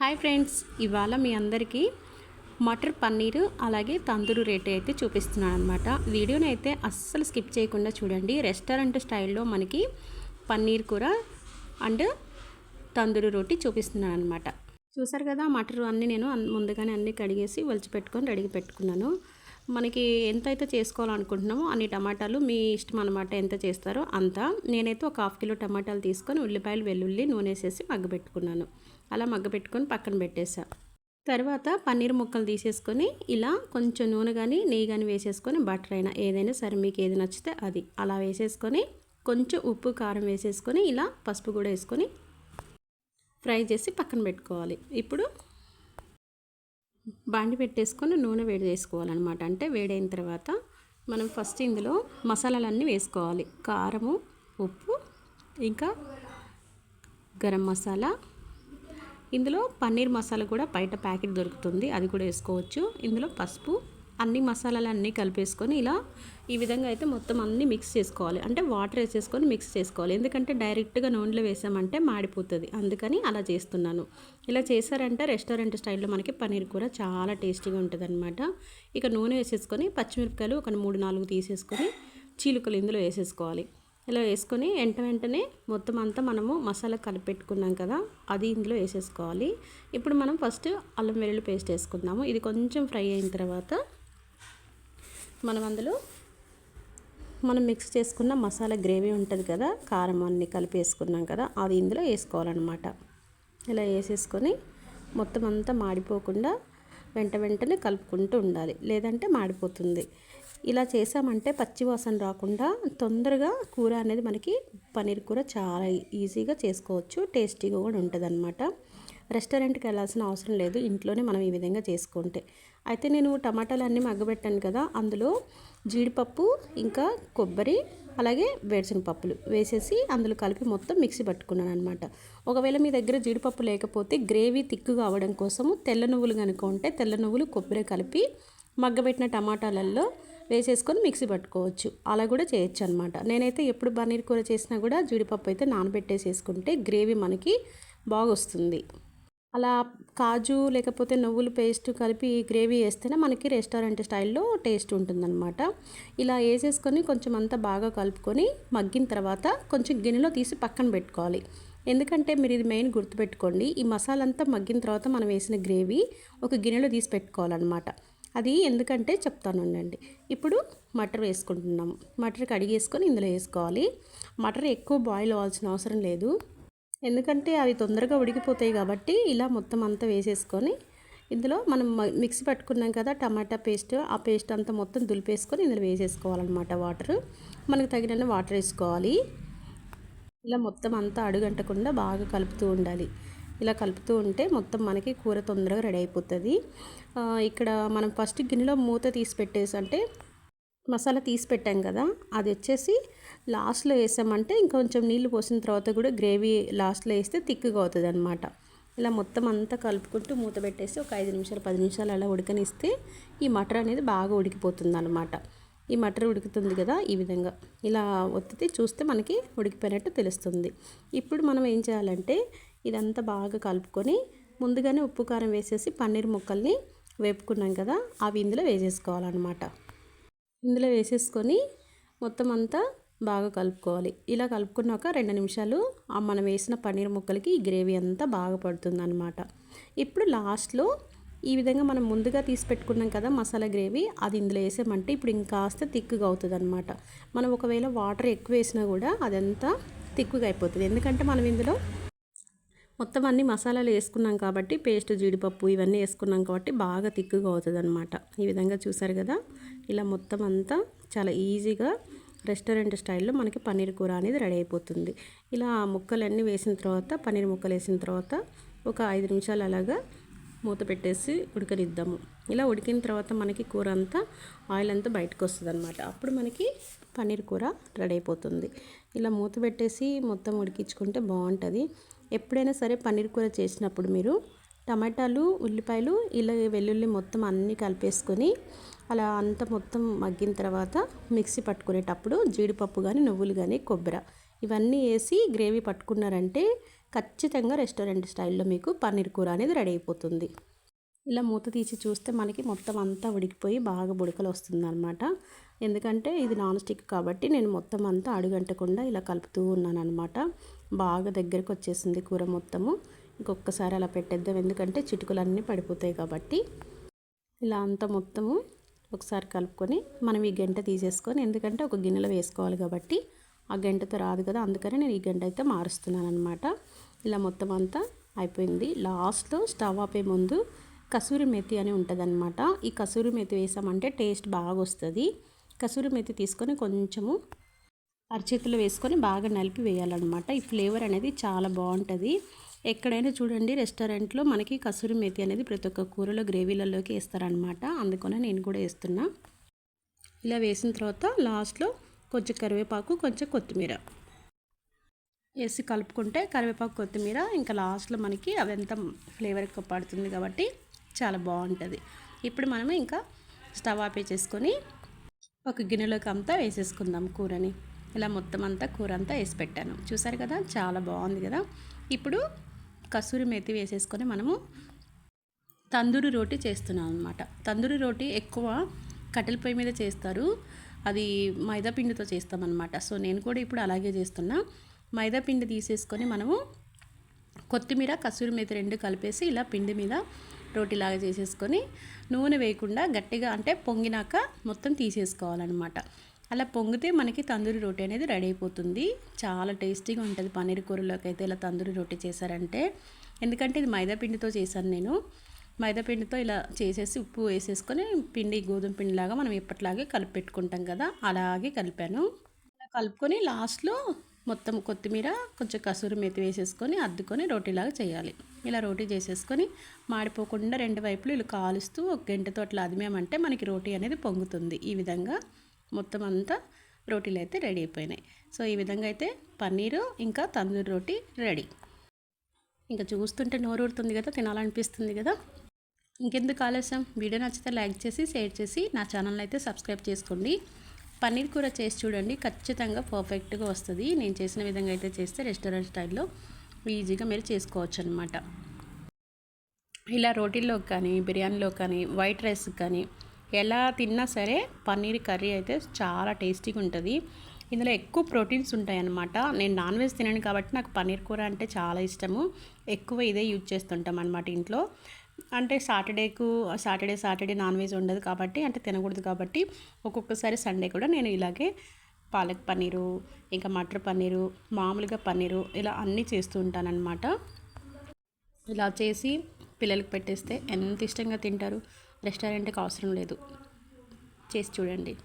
Hi friends ఇవాళ మీ అందరికీ మటర్ పన్నీరు అలాగే తందూరు రేట్ అయితే చూపిస్తున్నాను అనమాట వీడియోని అయితే అస్సలు స్కిప్ చేయకుండా చూడండి. రెస్టారెంట్ స్టైల్లో మనకి పన్నీర్ కూర అండ్ తందూరు రోటీ చూపిస్తున్నాను అనమాట చూసారు కదా మటర్ అన్నీ నేను ముందుగానే అన్నీ కడిగేసి ఒలిచి పెట్టుకొని రెడీ పెట్టుకున్నాను. మనకి ఎంతైతే చేసుకోవాలనుకుంటున్నామో అన్ని టమాటాలు మీ ఇష్టం అనమాట ఎంత చేస్తారో అంత. నేనైతే ఒక హాఫ్ కిలో టమాటాలు తీసుకొని ఉల్లిపాయలు వెల్లుల్లి నూనె వేసేసి మగ్గబెట్టుకున్నాను అలా మగ్గబెట్టుకొని పక్కన పెట్టేసా. తర్వాత పన్నీర్ ముక్కలు తీసేసుకొని ఇలా కొంచెం నూనె కానీ నెయ్యి కానీ వేసేసుకొని బటర్ అయినా ఏదైనా సరే మీకు ఏది నచ్చితే అది. అలా వేసేసుకొని కొంచెం ఉప్పు కారం వేసేసుకొని ఇలా పసుపు కూడా వేసుకొని ఫ్రై చేసి పక్కన పెట్టుకోవాలి. ఇప్పుడు బాండి పెట్టేసుకొని నూనె వేడి చేసుకోవాలన్నమాట. అంటే వేడైన తర్వాత మనం ఫస్ట్ ఇందులో మసాలాలన్నీ వేసుకోవాలి. కారము ఉప్పు ఇంకా గరం మసాలా. ఇందులో పన్నీర్ మసాలా కూడా బయట ప్యాకెట్ దొరుకుతుంది. అది కూడా వేసుకోవచ్చు. ఇందులో పసుపు అన్ని మసాలాలు అన్నీ కలిపేసుకొని ఇలా ఈ విధంగా అయితే మొత్తం అన్నీ మిక్స్ చేసుకోవాలి. అంటే వాటర్ వేసేసుకొని మిక్స్ చేసుకోవాలి. ఎందుకంటే డైరెక్ట్గా నూనెలో వేసామంటే మాడిపోతుంది. అందుకని అలా చేస్తున్నాను. ఇలా చేశారంటే రెస్టారెంట్ స్టైల్లో మనకి పన్నీర్ కూర చాలా టేస్టీగా ఉంటుంది అనమాట ఇక నూనె వేసేసుకొని పచ్చిమిరపకాయలు ఒక మూడు నాలుగు తీసేసుకొని చీలుకలు ఇందులో వేసేసుకోవాలి. ఇలా వేసుకొని వెంట వెంటనే మొత్తం అంతా మనము మసాలా కలిపెట్టుకున్నాం కదా అది ఇందులో వేసేసుకోవాలి. ఇప్పుడు మనం ఫస్ట్ అల్లం వెల్లుల్లి పేస్ట్ వేసుకుందాము. ఇది కొంచెం ఫ్రై అయిన తర్వాత మనం అందులో మనం మిక్స్ చేసుకున్న మసాలా గ్రేవీ ఉంటుంది కదా కారం అన్ని కలిపి వేసుకున్నాం కదా అది ఇందులో వేసుకోవాలన్నమాట. ఇలా వేసేసుకొని మొత్తం అంతా మాడిపోకుండా వెంట వెంటనే కలుపుకుంటూ ఉండాలి. లేదంటే మాడిపోతుంది. ఇలా చేసామంటే పచ్చి వాసన రాకుండా తొందరగా కూర అనేది మనకి పన్నీర్ కూర చాలా ఈజీగా చేసుకోవచ్చు టేస్టీగా కూడా ఉంటుంది రెస్టారెంట్కి వెళ్ళాల్సిన అవసరం లేదు. ఇంట్లోనే మనం ఈ విధంగా చేసుకుంటే. అయితే నేను టమాటాలు అన్నీ మగ్గబెట్టాను కదా అందులో జీడిపప్పు ఇంకా కొబ్బరి అలాగే వేరుశనగ పప్పులు వేసేసి అందులో కలిపి మొత్తం మిక్సీ పట్టుకున్నాను అనమాట ఒకవేళ మీ దగ్గర జీడిపప్పు లేకపోతే గ్రేవీ తిక్కుగా అవ్వడం కోసము తెల్ల నువ్వులు కనుక ఉంటే తెల్ల నువ్వులు కొబ్బరి కలిపి మగ్గబెట్టిన టమాటాలలో వేసేసుకొని మిక్సీ పట్టుకోవచ్చు. అలా కూడా చేయొచ్చు అనమాట నేనైతే ఎప్పుడు పన్నీర్ కూర చేసినా కూడా జీడిపప్పు అయితే నానబెట్టేసేసుకుంటే గ్రేవీ మనకి బాగా వస్తుంది అలా కాజు లేకపోతే నువ్వులు పేస్ట్ కలిపి గ్రేవీ వేస్తేనే మనకి రెస్టారెంట్ స్టైల్లో టేస్ట్ ఉంటుందన్నమాట. ఇలా వేసేసుకొని కొంచెం అంతా బాగా కలుపుకొని మగ్గిన తర్వాత కొంచెం గిన్నెలో తీసి పక్కన పెట్టుకోవాలి. ఎందుకంటే మీరు ఇది మెయిన్ గుర్తుపెట్టుకోండి ఈ మసాలా అంతా మగ్గిన తర్వాత మనం వేసిన గ్రేవీ ఒక గిన్నెలో తీసి పెట్టుకోవాలన్నమాట. అది ఎందుకంటే చెప్తాను ఉండండి. ఇప్పుడు మటర్ వేసుకుంటున్నాం మటర్ కడిగేసుకొని ఇందులో వేసుకోవాలి. మటర్ ఎక్కువ బాయిల్ అవ్వాల్సిన అవసరం లేదు. ఎందుకంటే అవి తొందరగా ఉడికిపోతాయి కాబట్టి ఇలా మొత్తం అంతా వేసేసుకొని ఇందులో మనం మిక్సీ పట్టుకున్నాం కదా టమాటా పేస్ట్ ఆ పేస్ట్ అంతా మొత్తం దులిపేసుకొని ఇందులో వేసేసుకోవాలన్నమాట వాటర్. మనకు తగిన వాటర్ వేసుకోవాలి. ఇలా మొత్తం అంతా అడుగంటకుండా బాగా కలుపుతూ ఉండాలి. ఇలా కలుపుతూ ఉంటే మొత్తం మనకి కూర తొందరగా రెడీ అయిపోతుంది. ఇక్కడ మనం ఫస్ట్ గిన్నెలో మూత తీసి పెట్టేసి అంటే మసాలా తీసి పెట్టాం కదా అది వచ్చేసి లాస్ట్లో వేసామంటే ఇంకొంచెం నీళ్ళు పోసిన తర్వాత కూడా గ్రేవీ లాస్ట్లో వేస్తే తిక్కుగా అవుతుంది అనమాట ఇలా మొత్తం అంతా కలుపుకుంటూ మూత పెట్టేసి ఒక ఐదు నిమిషాలు పది నిమిషాలు అలా ఉడకనిస్తే ఈ మటర్ అనేది బాగా ఉడికిపోతుంది అనమాట ఈ మటర్ ఉడుకుతుంది కదా ఈ విధంగా. ఇలా ఒత్తితే చూస్తే మనకి ఉడికిపోయినట్టు తెలుస్తుంది. ఇప్పుడు మనం ఏం చేయాలంటే ఇదంతా బాగా కలుపుకొని ముందుగానే ఉప్పు కారం వేసేసి పన్నీర్ ముక్కల్ని వేపుకున్నాం కదా అవి ఇందులో వేసేసుకోవాలన్నమాట. ఇందులో వేసేసుకొని మొత్తం అంతా బాగా కలుపుకోవాలి. ఇలా కలుపుకున్నాక రెండు నిమిషాలు మనం వేసిన పన్నీర్ ముక్కలకి ఈ గ్రేవీ అంతా బాగా పడుతుంది అనమాట ఇప్పుడు లాస్ట్లో ఈ విధంగా మనం ముందుగా తీసి పెట్టుకున్నాం కదా మసాలా గ్రేవీ అది ఇందులో వేసామంటే ఇప్పుడు ఇంకాస్త తిక్కుగా అవుతుంది అనమాట మనం ఒకవేళ వాటర్ ఎక్కువ వేసినా కూడా అదంతా తిక్కుగా అయిపోతుంది. ఎందుకంటే మనం ఇందులో మొత్తం అన్ని మసాలాలు వేసుకున్నాం కాబట్టి పేస్ట్ జీడిపప్పు ఇవన్నీ వేసుకున్నాం కాబట్టి బాగా తిక్కుగా అవుతుంది అనమాట ఈ విధంగా చూసారు కదా? ఇలా మొత్తం అంతా చాలా ఈజీగా రెస్టారెంట్ స్టైల్లో మనకి పన్నీర్ కూర అనేది రెడీ అయిపోతుంది. ఇలా ముక్కలన్నీ వేసిన తర్వాత పన్నీర్ ముక్కలు వేసిన తర్వాత ఒక ఐదు నిమిషాలు అలాగా మూత పెట్టేసి ఉడకనిద్దాము. ఇలా ఉడికిన తర్వాత మనకి కూర అంతా ఆయిల్ అంతా బయటకు వస్తుంది అనమాట అప్పుడు మనకి పన్నీర్ కూర రెడీ అయిపోతుంది. ఇలా మూత పెట్టేసి మొత్తం ఉడికించుకుంటే బాగుంటుంది. ఎప్పుడైనా సరే పన్నీర్ కూర చేసినప్పుడు మీరు టమాటాలు ఉల్లిపాయలు ఇలా వెల్లుల్లి మొత్తం అన్నీ కలిపేసుకొని అలా అంతా మొత్తం మగ్గిన తర్వాత మిక్సీ పట్టుకునేటప్పుడు జీడిపప్పు కానీ నువ్వులు కానీ కొబ్బరి ఇవన్నీ వేసి గ్రేవీ పట్టుకున్నారంటే ఖచ్చితంగా రెస్టారెంట్ స్టైల్లో మీకు పన్నీర్ కూర అనేది రెడీ అయిపోతుంది. ఇలా మూత తీసి చూస్తే మనకి మొత్తం అంతా ఉడికిపోయి బాగా బుడకలు వస్తుందన్నమాట. ఎందుకంటే ఇది నాన్ స్టిక్ కాబట్టి నేను మొత్తం అంతా అడుగంటకుండా ఇలా కలుపుతూ ఉన్నాను అనమాట బాగా దగ్గరకు వచ్చేసింది కూర మొత్తము. ఇంకొకసారి అలా పెట్టేద్దాం. ఎందుకంటే చిటుకులన్నీ పడిపోతాయి కాబట్టి. ఇలా అంతా మొత్తము ఒకసారి కలుపుకొని మనం ఈ గంట తీసేసుకొని ఎందుకంటే ఒక గిన్నెలో వేసుకోవాలి కాబట్టి ఆ గంటతో రాదు కదా అందుకని నేను ఈ గంట అయితే మారుస్తున్నాను అనమాట ఇలా మొత్తం అంతా అయిపోయింది. లాస్ట్లో స్టవ్ ఆపే ముందు కసూరి మెతి అని ఉంటుంది ఈ కసూరి మెతి వేసామంటే టేస్ట్ బాగా వస్తుంది కసూరి మెతి తీసుకొని కొంచెము అరచేతిలో వేసుకొని బాగా నలిపి వేయాలన్నమాట. ఈ ఫ్లేవర్ అనేది చాలా బాగుంటుంది. ఎక్కడైనా చూడండి రెస్టారెంట్లో మనకి కసూరి మెతి అనేది ప్రతి ఒక్క కూరలో గ్రేవీలలోకి వేస్తారనమాట అందుకనే నేను కూడా వేస్తున్నా. ఇలా వేసిన తర్వాత లాస్ట్లో కొంచెం కరివేపాకు కొంచెం కొత్తిమీర. వేసి కలుపుకుంటే కరివేపాకు కొత్తిమీర ఇంకా లాస్ట్లో మనకి అవంతా ఫ్లేవర్ ఎక్కువ పడుతుంది కాబట్టి చాలా బాగుంటుంది. ఇప్పుడు మనము ఇంకా స్టవ్ ఆపే చేసుకొని ఒక గిన్నెలోకి అంతా వేసేసుకుందాం కూరని. ఇలా మొత్తం అంతా కూర అంతా వేసి పెట్టాను. చూసారు కదా చాలా బాగుంది కదా. ఇప్పుడు కసూరి మేతి వేసేసుకొని మనము తందూరి రోటీ చేస్తున్నాం అనమాట తందూరి రోటీ ఎక్కువ కట్టెల పొయ్యి మీద చేస్తారు. అది మైదా పిండితో చేస్తామన్నమాట సో నేను కూడా ఇప్పుడు అలాగే చేస్తున్నా. మైదా పిండి తీసేసుకొని మనము కొత్తిమీర కసూరి మేతి రెండు కలిపేసి ఇలా పిండి మీద రోటీలాగా చేసేసుకొని నూనె వేయకుండా గట్టిగా అంటే పొంగినాక మొత్తం తీసేసుకోవాలన్నమాట. అలా పొంగితే మనకి తందూరి రోటీ అనేది రెడీ అయిపోతుంది. చాలా టేస్టీగా ఉంటుంది పన్నీర్ కూరలోకి అయితే ఇలా తందూరి రోటీ చేశారంటే. ఎందుకంటే ఇది మైదా పిండితో చేశాను నేను. మైదా పిండితో ఇలా చేసేసి ఉప్పు వేసేసుకొని పిండి గోధుమ పిండిలాగా మనం ఎప్పటిలాగే కలిపి పెట్టుకుంటాం కదా అలాగే కలిపాను. కలుపుకొని లాస్ట్లో మొత్తం కొత్తిమీర కొంచెం కసూరి మెతి వేసేసుకొని అద్దుకొని రోటీలాగా చేయాలి. ఇలా రోటీ చేసేసుకొని మాడిపోకుండా రెండు వైపులు ఇలా కాలుస్తూ ఒక గంటతో అట్లా అదిమేమంటే మనకి రోటీ అనేది పొంగుతుంది ఈ విధంగా. మొత్తం అంతా రోటీలు అయితే రెడీ అయిపోయినాయి. సో ఈ విధంగా అయితే పన్నీరు ఇంకా తందూరి రోటీ రెడీ. ఇంకా చూస్తుంటే నోరూరుతుంది కదా తినాలనిపిస్తుంది కదా. ఇంకెందుకు ఆలస్యం? వీడియో నచ్చితే లైక్ చేసి షేర్ చేసి నా ఛానల్ అయితే సబ్స్క్రైబ్ చేసుకోండి. పన్నీర్ కూర చేసి చూడండి ఖచ్చితంగా పర్ఫెక్ట్గా వస్తుంది. నేను చేసిన విధంగా అయితే చేస్తే రెస్టారెంట్ స్టైల్లో ఈజీగా మీరు చేసుకోవచ్చు అనమాట ఇలా రోటీల్లో కానీ బిర్యానీలో కానీ వైట్ రైస్ కానీ ఎలా తిన్నా సరే పన్నీర్ కర్రీ అయితే చాలా టేస్టీగా ఉంటుంది. ఇందులో ఎక్కువ ప్రోటీన్స్ ఉంటాయి అన్నమాట నేను నాన్ వెజ్ తినను కాబట్టి నాకు పన్నీర్ కూర అంటే చాలా ఇష్టము. ఎక్కువ ఇదే యూజ్ చేస్తుంటాం అనమాట ఇంట్లో. అంటే సాటర్డేకు సాటర్డే సాటర్డే నాన్ వెజ్ ఉండదు కాబట్టి అంటే తినకూడదు కాబట్టి ఒక్కొక్కసారి సండే కూడా నేను ఇలాగే పాలక్ పన్నీరు ఇంకా మటర్ పన్నీరు మామూలుగా పన్నీరు ఇలా అన్నీ చేస్తూ ఉంటానన్నమాట. ఇలా చేసి పిల్లలకు పెట్టేస్తే ఎంత ఇష్టంగా తింటారు. రెస్టారెంట్కి అవసరం లేదు. చేసి చూడండి.